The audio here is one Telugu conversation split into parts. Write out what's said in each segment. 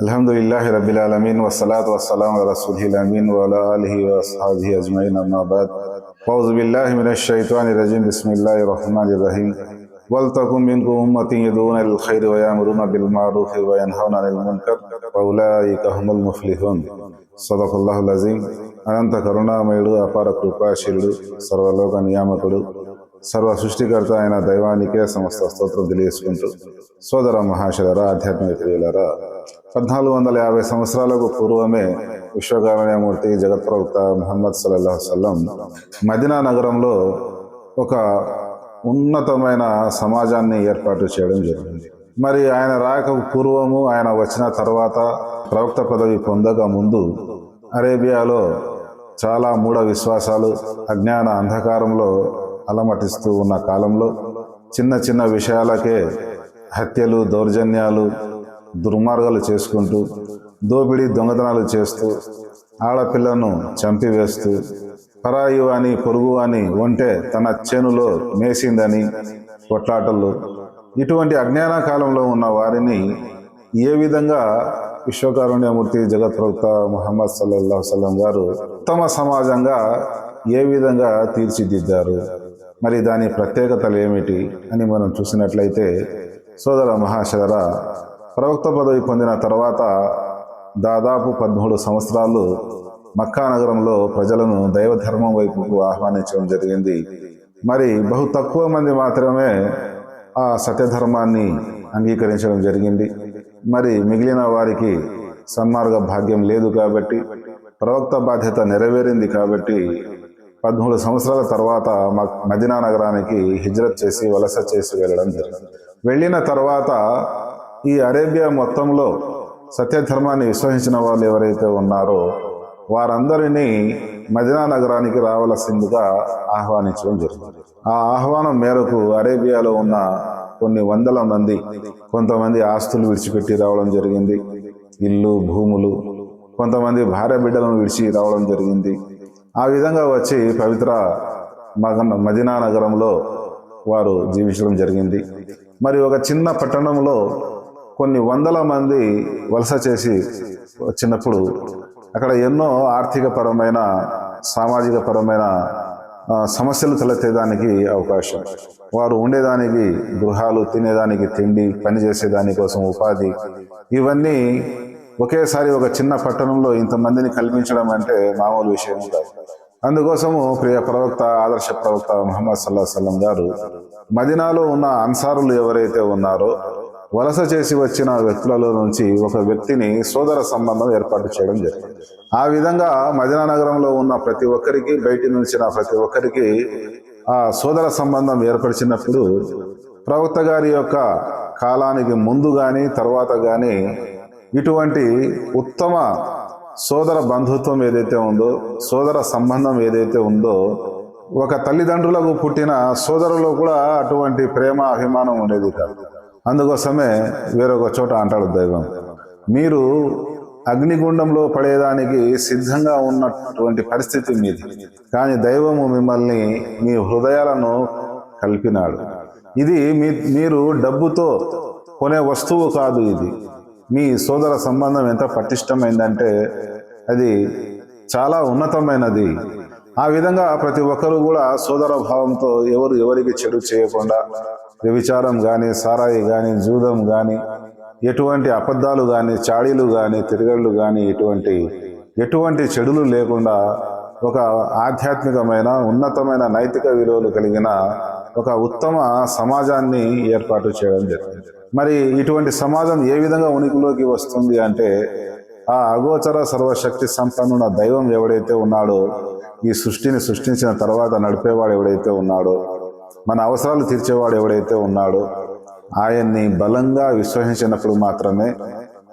الحمد لله رب العالمين والصلاة والسلام على رسوله الأمين وعلى آله وأصحابه أجمعين أما بعد أعوذ بالله من الشيطان الرجيم بسم الله الرحمن الرحيم ولتكن منكم أمة يدعون إلى الخير ويأمرون بالمعروف وينهون عن المنكر وأولئك هم المفلحون صدق الله العظيم అనంత కరుణామయుడు అపార కృపాశీలుడు సర్వలోక నియామకుడు సర్వ సృష్టికర్త అయిన దైవానికే సమస్త స్తోత్రం తెలియజేసుకుంటూ సోదర మహాశలరా ఆధ్యాత్మిక ప్రియులరా పద్నాలుగు వందల యాభై సంవత్సరాలకు పూర్వమే విశ్వకారణ్యమూర్తి జగత్ప్రవక్త ముహమ్మద్ సల్లల్లాహు సల్లం మదినా నగరంలో ఒక ఉన్నతమైన సమాజాన్ని ఏర్పాటు చేయడం జరిగింది. మరి ఆయన రాక పూర్వము ఆయన వచ్చిన తర్వాత ప్రవక్త పదవి పొందక ముందు అరేబియాలో చాలా మూఢ విశ్వాసాలు అజ్ఞాన అంధకారంలో అలమటిస్తూ ఉన్న కాలంలో చిన్న చిన్న విషయాలకే హత్యలు దౌర్జన్యాలు దుర్మార్గాలు చేసుకుంటూ దోపిడీ దొంగతనాలు చేస్తూ ఆడపిల్లను చంపివేస్తూ పరాయి అని పొరుగు అని ఉంటే తన చేనులో మేసిందని కొట్లాటలు ఇటువంటి అజ్ఞాన కాలంలో ఉన్న వారిని ఏ విధంగా విశ్వకారుణ్యమూర్తి జగత్ ప్రవక్త ముహమ్మద్ సల్లల్లా సల్లం గారు ఉత్తమ సమాజంగా ఏ విధంగా తీర్చిదిద్దారు? మరి దాని ప్రత్యేకతలు ఏమిటి అని మనం చూసినట్లయితే సోదర మహాశర ప్రవక్త పదవి పొందిన తర్వాత దాదాపు పదమూడు సంవత్సరాలు మక్కా నగరంలో ప్రజలను దైవధర్మం వైపుకు ఆహ్వానించడం జరిగింది. మరి బహు తక్కువ మంది మాత్రమే ఆ సత్యధర్మాన్ని అంగీకరించడం జరిగింది. మరి మిగిలిన వారికి సన్మార్గ భాగ్యం లేదు కాబట్టి ప్రవక్త బాధ్యత నెరవేరింది కాబట్టి పదమూడు సంవత్సరాల తర్వాత మ- మదీనా నగరానికి హిజ్రత్ చేసి వలస చేసి వెళ్ళడం జరిగింది. వెళ్ళిన తర్వాత ఈ అరేబియా మొత్తంలో సత్యధర్మాన్ని విశ్వసించిన వాళ్ళు ఎవరైతే ఉన్నారో వారందరినీ మదీనా నగరానికి రావలసిందిగా ఆహ్వానించడం జరుగుతుంది ఆ ఆహ్వానం మేరకు అరేబియాలో ఉన్న కొన్ని వందల మంది కొంతమంది ఆస్తులు విడిచిపెట్టి రావడం జరిగింది. ఇల్లు భూములు కొంతమంది భార్య బిడ్డలను విడిచి రావడం జరిగింది. ఆ విధంగా వచ్చి పవిత్ర మగ మదీనా నగరంలో వారు జీవించడం జరిగింది. మరి ఒక చిన్న పట్టణంలో కొన్ని వందల మంది వలస చేసి వచ్చినప్పుడు అక్కడ ఎన్నో ఆర్థిక పరమైన సామాజిక పరమైన సమస్యలు తలెత్తేదానికి అవకాశం. వారు ఉండేదానికి గృహాలు తినేదానికి తిండి పనిచేసేదాని కోసం ఉపాధి. ఇవన్నీ ఒకేసారి ఒక చిన్న పట్టణంలో ఇంతమందిని కల్పించడం అంటే మామూలు విషయం కాదు. అందుకోసము ప్రియ ప్రవక్త ఆదర్శ ప్రవక్త మహమ్మద్ సల్లా సల్లం గారు మదినాలో ఉన్న అన్సారులు ఎవరైతే ఉన్నారో వలస చేసి వచ్చిన వ్యక్తులలో నుంచి ఒక వ్యక్తిని సోదర సంబంధం ఏర్పాటు చేయడం జరిగింది. ఆ విధంగా మదినా నగరంలో ఉన్న ప్రతి ఒక్కరికి బయటి నుంచిన ప్రతి ఒక్కరికి ఆ సోదర సంబంధం ఏర్పరిచినప్పుడు ప్రవక్త గారి యొక్క కాలానికి ముందు కానీ తర్వాత కానీ ఇటువంటి ఉత్తమ సోదర బంధుత్వం ఏదైతే ఉందో సోదర సంబంధం ఏదైతే ఉందో ఒక తల్లిదండ్రులకు పుట్టిన సోదరులో కూడా అటువంటి ప్రేమ అభిమానం ఉండేది కాదు అందుకోసమే వేరొక చోట అంటాడు దైవం. మీరు అగ్నిగుండంలో పడేదానికి సిద్ధంగా ఉన్నటువంటి పరిస్థితి మీది. కానీ దైవము మిమ్మల్ని మీ హృదయాలను కలిపినాడు. ఇది మీ మీరు డబ్బుతో కొనే వస్తువు కాదు ఇది. మీ సోదర సంబంధం ఎంత పటిష్టమైందంటే అది చాలా ఉన్నతమైనది. ఆ విధంగా ప్రతి ఒక్కరూ కూడా సోదర భావంతో ఎవరు ఎవరికి చెడు చేయకుండా వ్యభిచారం కానీ సారాయి కానీ జూదం కానీ ఎటువంటి అబద్ధాలు కానీ చాడీలు కానీ తిరగళ్ళు కానీ ఎటువంటి ఎటువంటి చెడులు లేకుండా ఒక ఆధ్యాత్మికమైన ఉన్నతమైన నైతిక విలువలు కలిగిన ఒక ఉత్తమ సమాజాన్ని ఏర్పాటు చేయడం జరిగింది. మరి ఇటువంటి సమాజం ఏ విధంగా ఉనికిలోకి వస్తుంది అంటే ఆ అగోచర సర్వశక్తి సంపన్నున దైవం ఎవడైతే ఉన్నాడో ఈ సృష్టిని సృష్టించిన తర్వాత నడిపేవాడు ఎవడైతే ఉన్నాడో మన అవసరాలు తీర్చేవాడు ఎవడైతే ఉన్నాడో ఆయన్ని బలంగా విశ్వసించినప్పుడు మాత్రమే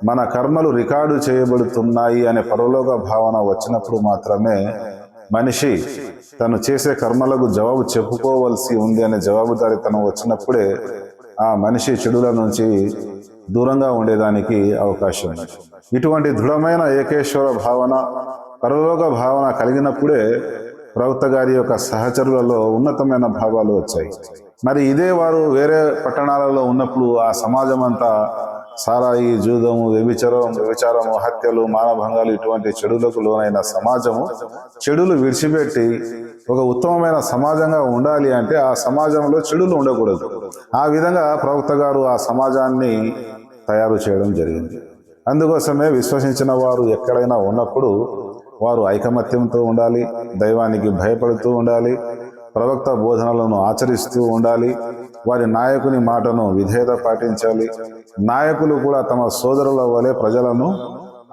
మన కర్మలు రికార్డు చేయబడుతున్నాయి అనే పరలోక భావన వచ్చినప్పుడు మాత్రమే మనిషి తను చేసే కర్మలకు జవాబు చెప్పుకోవలసి ఉంది అనే జవాబుదారితనం వచ్చినప్పుడే ఆ మనిషి చెడుల నుంచి దూరంగా ఉండేదానికి అవకాశం ఉంది. ఇటువంటి దృఢమైన ఏకేశ్వర భావన పరలోక భావన కలిగినప్పుడే ప్రవక్త గారి యొక్క సహచరులలో ఉన్నతమైన భావాలు వచ్చాయి. మరి ఇదే వారు వేరే పట్టణాలలో ఉన్నప్పుడు ఆ సమాజం అంతా సారాయి జూదము వ్యభిచారం వ్యభిచారము హత్యలు మానభంగాలు ఇటువంటి చెడులకు లోనైన సమాజము చెడులు విడిచిపెట్టి ఒక ఉత్తమమైన సమాజంగా ఉండాలి అంటే ఆ సమాజంలో చెడులు ఉండకూడదు. ఆ విధంగా ప్రవక్త గారు ఆ సమాజాన్ని తయారు చేయడం జరిగింది. అందుకోసమే విశ్వసించిన వారు ఎక్కడైనా ఉన్నప్పుడు వారు ఐకమత్యంతో ఉండాలి దైవానికి భయపడుతూ ఉండాలి ప్రవక్త బోధనలను ఆచరిస్తూ ఉండాలి వారి నాయకుని మాటను విధేయత పాటించాలి నాయకులు కూడా తమ సోదరుల వలె ప్రజలను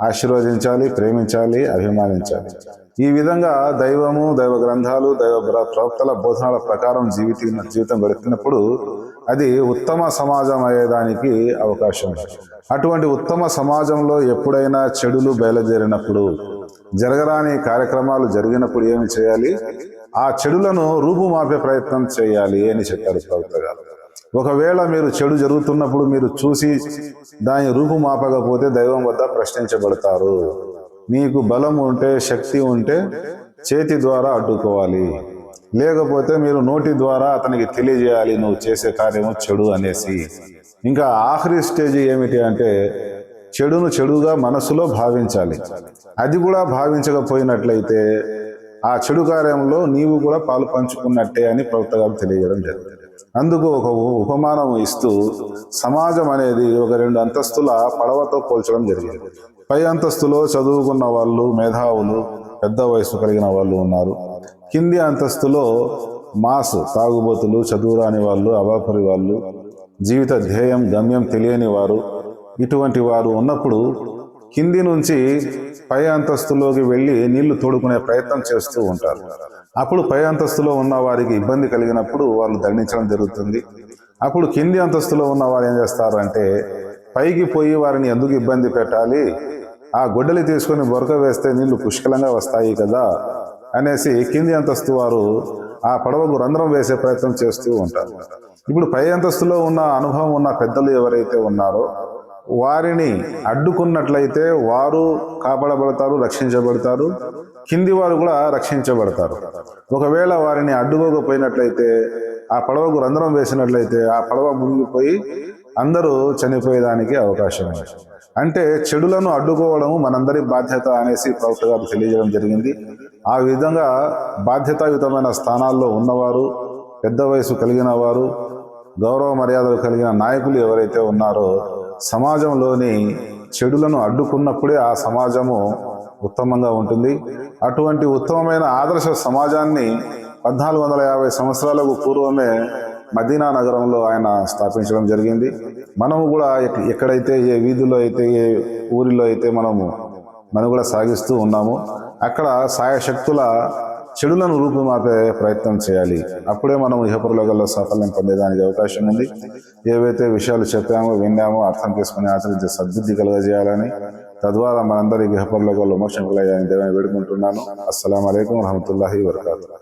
ఆశీర్వదించాలి ప్రేమించాలి అభిమానించాలి. ఈ విధంగా దైవము దైవ గ్రంథాలు దైవ ప్రవక్తల బోధనల ప్రకారం జీవిత జీవితం గడుపుతున్నప్పుడు అది ఉత్తమ సమాజం అయ్యేదానికి అవకాశం. ఉంది అటువంటి ఉత్తమ సమాజంలో ఎప్పుడైనా చెడులు బయలుదేరినప్పుడు జరగరాని కార్యక్రమాలు జరిగినప్పుడు ఏమి చేయాలి? ఆ చెడులను రూపుమాపే ప్రయత్నం చేయాలి అని చెప్పారు ప్రవక్త గారు. ఒకవేళ మీరు చెడు జరుగుతున్నప్పుడు మీరు చూసి దాని రూపుమాపకపోతే దైవం వద్ద ప్రశ్నించబడతారు. నీకు బలం ఉంటే శక్తి ఉంటే చేతి ద్వారా అడ్డుకోవాలి. లేకపోతే మీరు నోటి ద్వారా అతనికి తెలియజేయాలి నువ్వు చేసే కార్యము చెడు అనేసి. ఇంకా ఆఖరి స్టేజ్ ఏమిటి అంటే చెడును చెడుగా మనసులో భావించాలి. అది కూడా భావించకపోయినట్లయితే ఆ చెడు కార్యంలో నీవు కూడా పాలు పంచుకున్నట్టే అని ప్రవక్త గారు తెలియజేయడం జరిగింది. అందుకు ఒక ఉపమానం ఇస్తూ సమాజం అనేది ఒక రెండు అంతస్తుల పడవతో పోల్చడం జరిగింది. పై అంతస్తులో చదువుకున్న వాళ్ళు మేధావులు పెద్ద వయసు కలిగిన వాళ్ళు ఉన్నారు. కింది అంతస్తులో మాస్ తాగుబోతులు చదువురాని వాళ్ళు అవాపరి వాళ్ళు జీవిత ధ్యేయం గమ్యం తెలియని వారు ఇటువంటి వారు ఉన్నప్పుడు కింది నుంచి పై అంతస్తులోకి వెళ్ళి నీళ్ళు తోడుకునే ప్రయత్నం చేస్తూ ఉంటారు. అప్పుడు పై అంతస్తులో ఉన్న వారికి ఇబ్బంది కలిగినప్పుడు వాళ్ళు దండించడం జరుగుతుంది. అప్పుడు కింది అంతస్తులో ఉన్న వారు ఏం చేస్తారు అంటే పైకి పోయి వారిని ఎందుకు ఇబ్బంది పెట్టాలి? ఆ గొడ్డలి తీసుకొని బొరక వేస్తే నీళ్ళు పుష్కలంగా వస్తాయి కదా అనేసి కింది అంతస్తు వారు ఆ పడవకు రంధ్రం వేసే ప్రయత్నం చేస్తూ ఉంటారు. ఇప్పుడు పై అంతస్తులో ఉన్న అనుభవం ఉన్న పెద్దలు ఎవరైతే ఉన్నారో వారిని అడ్డుకున్నట్లయితే వారు కాపాడబడతారు రక్షించబడతారు. కింది వారు కూడా రక్షించబడతారు. ఒకవేళ వారిని అడ్డుకోకపోయినట్లయితే ఆ పడవకు రంధ్రం వేసినట్లయితే ఆ పడవ మునిగిపోయి అందరూ చనిపోయేదానికి అవకాశం అంటే చెడులను అడ్డుకోవడం మనందరి బాధ్యత అనేసి ప్రవక్త గారు తెలియజేయడం జరిగింది. ఆ విధంగా బాధ్యతాయుతమైన స్థానాల్లో ఉన్నవారు పెద్ద వయసు కలిగిన వారు గౌరవ మర్యాదలు కలిగిన నాయకులు ఎవరైతే ఉన్నారో సమాజంలోని చెడులను అడ్డుకున్నప్పుడే ఆ సమాజము ఉత్తమంగా ఉంటుంది. అటువంటి ఉత్తమమైన ఆదర్శ సమాజాన్ని పద్నాలుగు వందల యాభై సంవత్సరాలకు పూర్వమే మదీనా నగరంలో ఆయన స్థాపించడం జరిగింది. మనము కూడా ఎక్- ఎక్కడైతే ఏ వీధిలో అయితే ఏ ఊరిలో అయితే మనము మనుగడ సాగిస్తూ ఉన్నాము. అక్కడ సాయశక్తుల చెడులను రూపుమాపే ప్రయత్నం చేయాలి. అప్పుడే మనం ఇహపరలోకంలో సాఫల్యం పొందేదానికి అవకాశం ఉంది. ఏవైతే విషయాలు చెప్పామో విన్నామో అర్థం చేసుకుని ఆచరించే సద్బుద్ధి కలగజేయాలని తద్వారా మనందరి ఇహపరలోకల్లో మోక్షం కలగాలని దేవుని వేడుకుంటున్నాను. అస్సలం అయికం వరహమతుల్లాహి వరకాతు